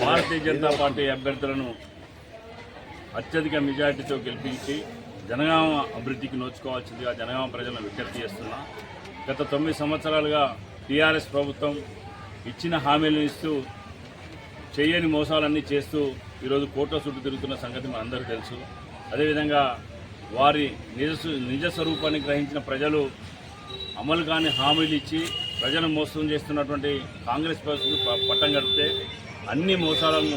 భారతీయ Janata party అభ్యర్థులను అత్యధిక మెజార్టీతో గెలిపించి జనగామ అభివృద్ధికి నోచుకోవాల్సిందిగా జనగామ ప్రజలను విజ్ఞప్తి చేస్తున్నా. గత తొమ్మిది సంవత్సరాలుగా టీఆర్ఎస్ ప్రభుత్వం ఇచ్చిన హామీలను ఇస్తూ చేయని మోసాలన్నీ చేస్తూ ఈరోజు కోట్ల చుట్టూ తిరుగుతున్న సంగతి మనందరికీ తెలుసు. అదేవిధంగా వారి నిజ నిజ స్వరూపాన్ని గ్రహించిన ప్రజలు అమలు కాని హామీలు ఇచ్చి ప్రజలను మోసం చేస్తున్నటువంటి కాంగ్రెస్ ప్రభుత్వం ప- పట్టం గడిపితే అన్ని మోసాలను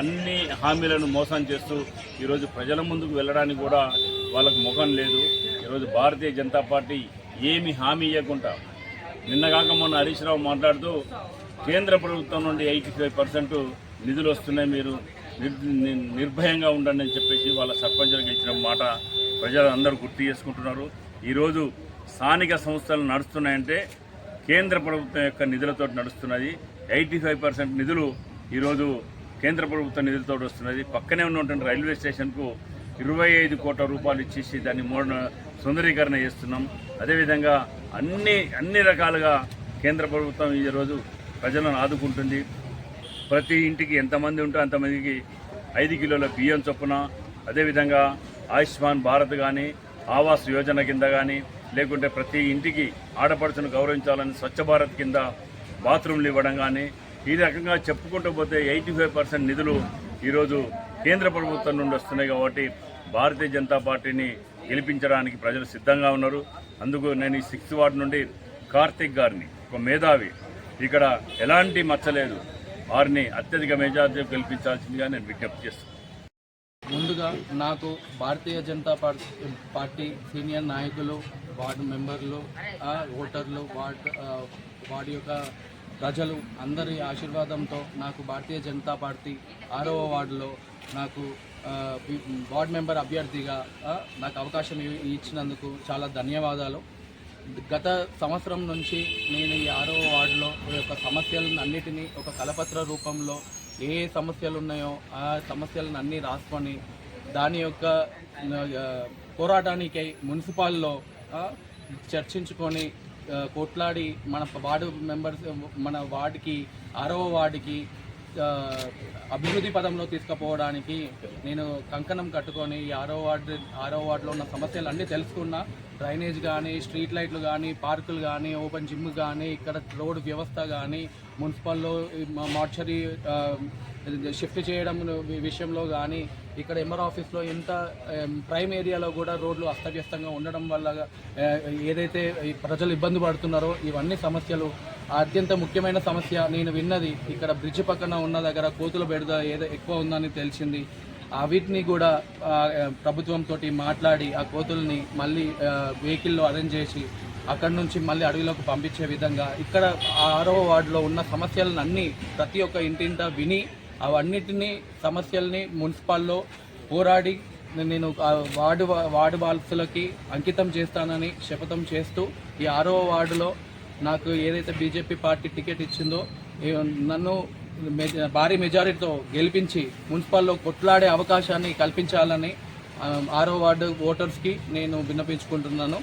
అన్ని హామీలను మోసం చేస్తూ ఈరోజు ప్రజల ముందుకు వెళ్ళడానికి కూడా వాళ్ళకు ముఖం లేదు. ఈరోజు భారతీయ జనతా పార్టీ ఏమి హామీ ఇవ్వకుండా నిన్నగాక మొన్న హరీష్ రావు మాట్లాడుతూ కేంద్ర ప్రభుత్వం నుండి ఎయిటీ ఫైవ్ పర్సెంట్ నిధులు వస్తున్నాయి మీరు నిర్ నిర్భయంగా ఉండండి అని చెప్పేసి వాళ్ళ సర్పంచులకు ఇచ్చిన మాట ప్రజలు అందరూ గుర్తు చేసుకుంటున్నారు. ఈరోజు స్థానిక సంస్థలు నడుస్తున్నాయంటే కేంద్ర ప్రభుత్వం యొక్క నిధులతో నడుస్తున్నది. ఎయిటీ ఫైవ్ పర్సెంట్ నిధులు ఈరోజు కేంద్ర ప్రభుత్వ నిధులతో వస్తున్నది. పక్కనే ఉన్నటువంటి రైల్వే స్టేషన్కు ఇరవై ఐదు కోట్ల రూపాయలు ఇచ్చేసి దాన్ని మోడ సుందరీకరణ చేస్తున్నాం. అదేవిధంగా అన్ని అన్ని రకాలుగా కేంద్ర ప్రభుత్వం ఈరోజు ప్రజలను ఆదుకుంటుంది. ప్రతి ఇంటికి ఎంతమంది ఉంటే అంతమందికి ఐదు కిలోల బియ్యం చొప్పున అదేవిధంగా ఆయుష్మాన్ భారత్ కానీ ఆవాస్ యోజన కింద కానీ లేకుంటే ప్రతి ఇంటికి ఆడపడుచును గౌరవించాలని స్వచ్ఛ భారత్ కింద బాత్రూమ్లు ఇవ్వడం కానీ ఈ రకంగా చెప్పుకుంటూ పోతే ఎయిటీ ఫైవ్ పర్సెంట్ నిధులు ఈరోజు కేంద్ర ప్రభుత్వం నుండి వస్తున్నాయి కాబట్టి భారతీయ జనతా పార్టీని గెలిపించడానికి ప్రజలు సిద్ధంగా ఉన్నారు. అందుకు నేను ఈ సిక్స్త్ వార్డు నుండి కార్తిక్ గారిని ఒక మేధావి ఇక్కడ ఎలాంటి మచ్చలేదు వారిని అత్యధిక మెజార్టీ గెలిపించాల్సిందిగా నేను విజ్ఞప్తి చేస్తున్నాను. ముందుగా నాకు Bharatiya Janata party party senior నాయకులు వార్డు మెంబర్లు ఓటర్లు వార్డు వార్డు యొక్క ప్రజలు అందరి ఆశీర్వాదంతో నాకు భారతీయ జనతా పార్టీ ఆరవ వార్డులో నాకు వార్డ్ మెంబర్ అభ్యర్థిగా నాకు అవకాశం ఇచ్చినందుకు చాలా ధన్యవాదాలు. గత సంవత్సరం నుంచి నేను ఈ ఆరవ వార్డులో ఈ యొక్క సమస్యలను అన్నిటినీ ఒక కలపత్ర రూపంలో ఏ సమస్యలు ఉన్నాయో ఆ సమస్యలను అన్నీ రాసుకొని దాని యొక్క పోరాటానికై మున్సిపాల్లో చర్చించుకొని కొట్లాడి మన వార్డు మెంబర్స్ మన వార్డుకి ఆరవ వార్డుకి అభివృద్ధి పదంలో తీసుకుపోవడానికి నేను కంకణం కట్టుకొని ఈ ఆరో వార్డు ఆరో వార్డులో ఉన్న సమస్యలు అన్నీ తెలుసుకున్నా. డ్రైనేజ్ కానీ స్ట్రీట్ లైట్లు కానీ పార్కులు కానీ ఓపెన్ జిమ్ కానీ ఇక్కడ రోడ్ వ్యవస్థ కానీ మున్సిపల్లో మార్చరీ షిఫ్ట్ చేయడం విషయంలో కానీ ఇక్కడ ఎంఆర్ ఆఫీస్లో ఎంత ప్రైమ్ ఏరియాలో కూడా రోడ్లు అస్తవ్యస్తంగా ఉండడం వల్ల ఏదైతే ప్రజలు ఇబ్బంది పడుతున్నారో ఇవన్నీ సమస్యలు. అత్యంత ముఖ్యమైన సమస్య నేను విన్నది ఇక్కడ బ్రిడ్జ్ పక్కన ఉన్న దగ్గర కోతుల బెడద ఏదో ఎక్కువ ఉందని తెలిసింది. ఆ వీటిని కూడా ప్రభుత్వంతో మాట్లాడి ఆ కోతుల్ని మళ్ళీ వెహికల్లో అరేంజ్ చేసి అక్కడి నుంచి మళ్ళీ అడవిలోకి పంపించే విధంగా ఇక్కడ ఆరో వార్డులో ఉన్న సమస్యలను అన్నీ ప్రతి ఒక్క ఇంటింట విని అవన్నిటినీ సమస్యల్ని మున్సిపాల్లో పోరాడి నేను వార్డు వార్డు వాల్సులకి అంకితం చేస్తానని శపథం చేస్తూ ఈ ఆరో వార్డులో నాకు ఏదైతే బీజేపీ పార్టీ టికెట్ ఇచ్చిందో నన్ను మెజ- భారీ మెజారిటీతో గెలిపించి మున్సిపాల్లో కొట్లాడే అవకాశాన్ని కల్పించాలని ఆరో వార్డు ఓటర్స్కి నేను విన్నపించుకుంటున్నాను.